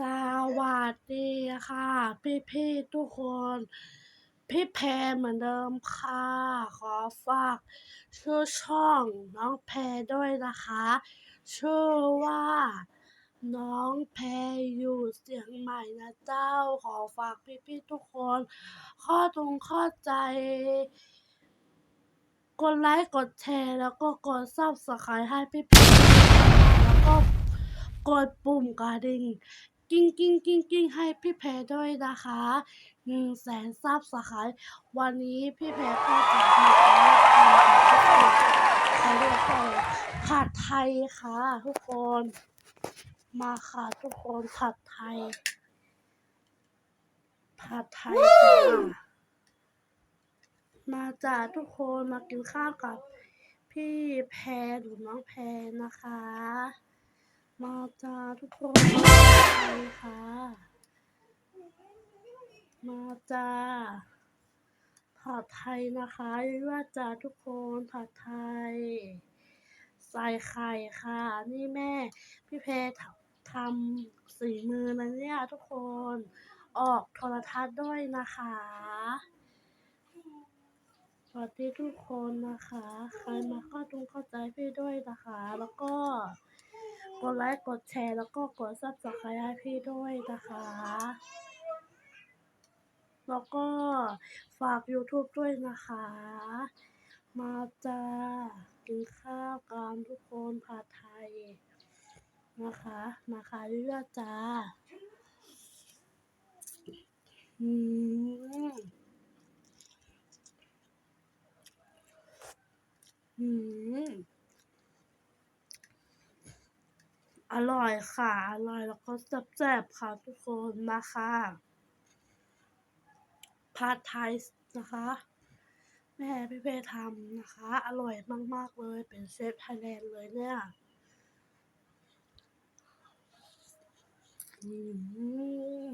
สวัสดีค่ะ พี่พี่ทุกคน พี่แพรเหมือนเดิมค่ะ ขอฝากชื่อช่องน้องแพรด้วยนะคะ ชื่อว่า น้องแพรอยู่เสียงใหม่นะเจ้า ขอฝากพี่พี่ทุกคน ข้อตรงข้าใจ กดไลค์กดแชร์แล้วก็กดซับสไครต์ให้พี่พี่แล้วก็กดปุ่มกระดิ่ง กิ้งกิ้งกิ้งกิ้งให้พี่แพรด้วยนะคะหนึ่งแสนซับสไครต์วันนี้พี่แพรก็จะมาทำเขาเรียกว่าอะไรผัดไทยค่ะทุกคน มาค่ะทุกคนผัดไทยผัดไทยมาจ้าทุกคนมากินข้าวกับพี่แพรหรือน้องแพรนะคะ มาจ้าทุกคนค่ะ มาจ้าผัดไทยนะคะยว่าจ้าทุกคนผัดไทย ใส่ไข่ค่ะ นี่แม่ พี่แพรทำทำสีมือนะเนี่ยทุกคน ออกโทรทัศน์ด้วยนะคะสวัสดีทุกคนนะคะ ใครมาเข้าตรงเข้าใจพี่ด้วยนะคะ แล้วก็ ดไลค์ กดแชร์ แล้วก็กดซับสไครต์ให้พี่ด้วยนะคะ แล้วก็ฝาก YouTube ด้วยนะคะ มาจ้ากินข้าวกันทุกคนผัดไทย นะคะ มาค่ะเรื่อจ้า อืม อืม อ ร่อยค่ะ อร่อยแล้วก็แซ่บๆค่ะทุกคนมาค่ะผัดไทยนะคะ แม่พี่เพทำนะคะ อร่อยมากๆเลยเป็นเชฟไทยแลนด์เลยเนี่ยอืม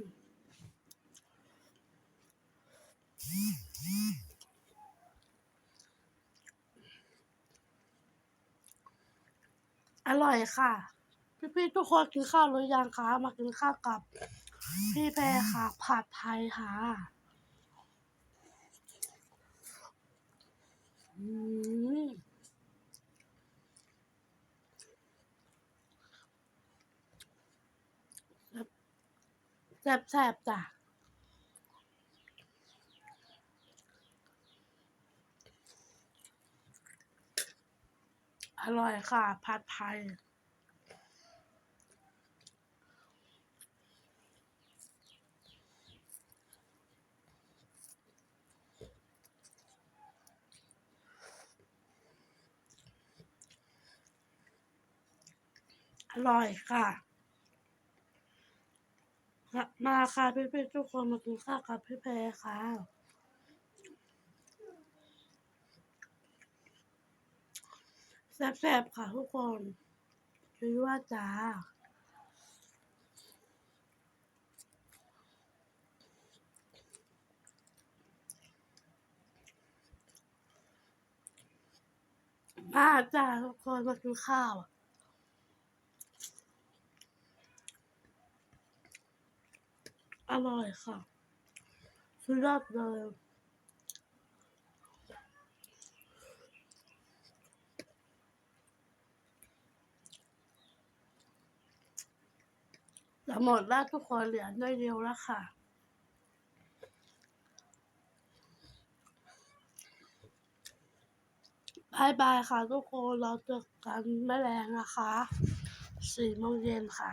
อร่อยค่ะ พี่ๆทุกคนกินข้าวหรือยังคะมากินข้าวกับ พี่แพรค่ะผัดไทยค่ะอืมแซ่บแซ่บๆจ้ะอร่อยค่ะ ผัดไทย ร่อยค่ะ มาค่ะพี่ๆทุกคนมากินข้าวกับพี่แพรค่ะ แซ่บๆค่ะทุกคนคือว่าจ้ามาจ้าทุกคนมากินข้าวอ ร่อยค่ะสุดยอดเลยจะหมดแล้วทุกคนเหลือน้อยเดียวแล้วค่ะ บายบายค่ะทุกคน เราเจอกันแม่แรงนะคะสี่โมงเย็นค่ะ